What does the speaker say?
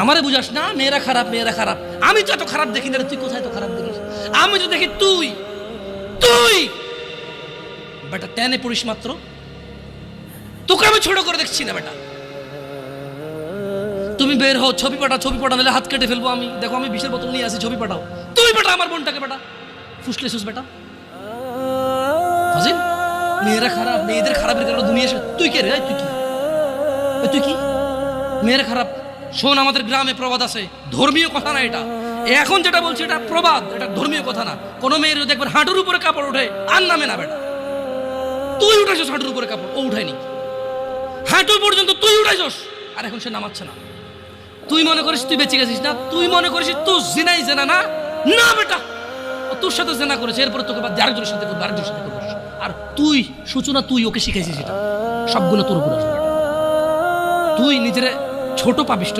আমারে বুঝাস না, মেয়েরা খারাপ মেয়েরা খারাপ। আমি তো এত খারাপ দেখি না তুই কোথায় তো খারাপ দেখিস? আমি তো দেখি তুই তুই! বেটা, টেনে পড়িস মাত্র। তোকে আমি ছোট করে দেখছি না, বেটা। তুমি বের হও, ছবি পাঠাও ছবি পাঠাও, নাহলে হাত কেটে ফেলব আমি। দেখো, আমি বিশের বোতল নিয়ে আসি, ছবি পাঠাও। তুই বেটা আমার বোনটাকে বেটা। ফুসলে সুস বেটা। মেয়েরা খারাপ, মেয়েদের খারাপের কারণে দুনিয়া তুই কে রে? তুই কি? তুই কি? মেয়েরা খারাপ। শোন, আমাদের গ্রামে প্রবাদ আছে। ধর্মীয় কথা না এটা। এখন যেটা বলছি, এটা প্রবাদ, এটা ধর্মীয় কথা না। কোনো মেয়ের একবার হাঁটুর উপরে কাপড় ওঠে, আর নামে না বেটা। তুই উঠাইছস হাঁটুর উপরে কাপড়, ও উঠায়নি। হাঁটু পর্যন্ত তুই উঠাইছস, আর এখন সে নামাচ্ছে না। তুই মনে করিস তুই বেঁচে গেছিস না? তুই মনে করিস তুই জিনাই জেনা না? না বেটা! ও তোর সাথে জেনা করেছে, এরপরে তোকে বাদ আরেকজনের সাথে করব, আরেকজনের সাথে করব। আর তুই, সূচনা, তুই ওকে শিখাইছিস এটা। সবগুলো তোর উপর তুই নিজের ছোট পাবিস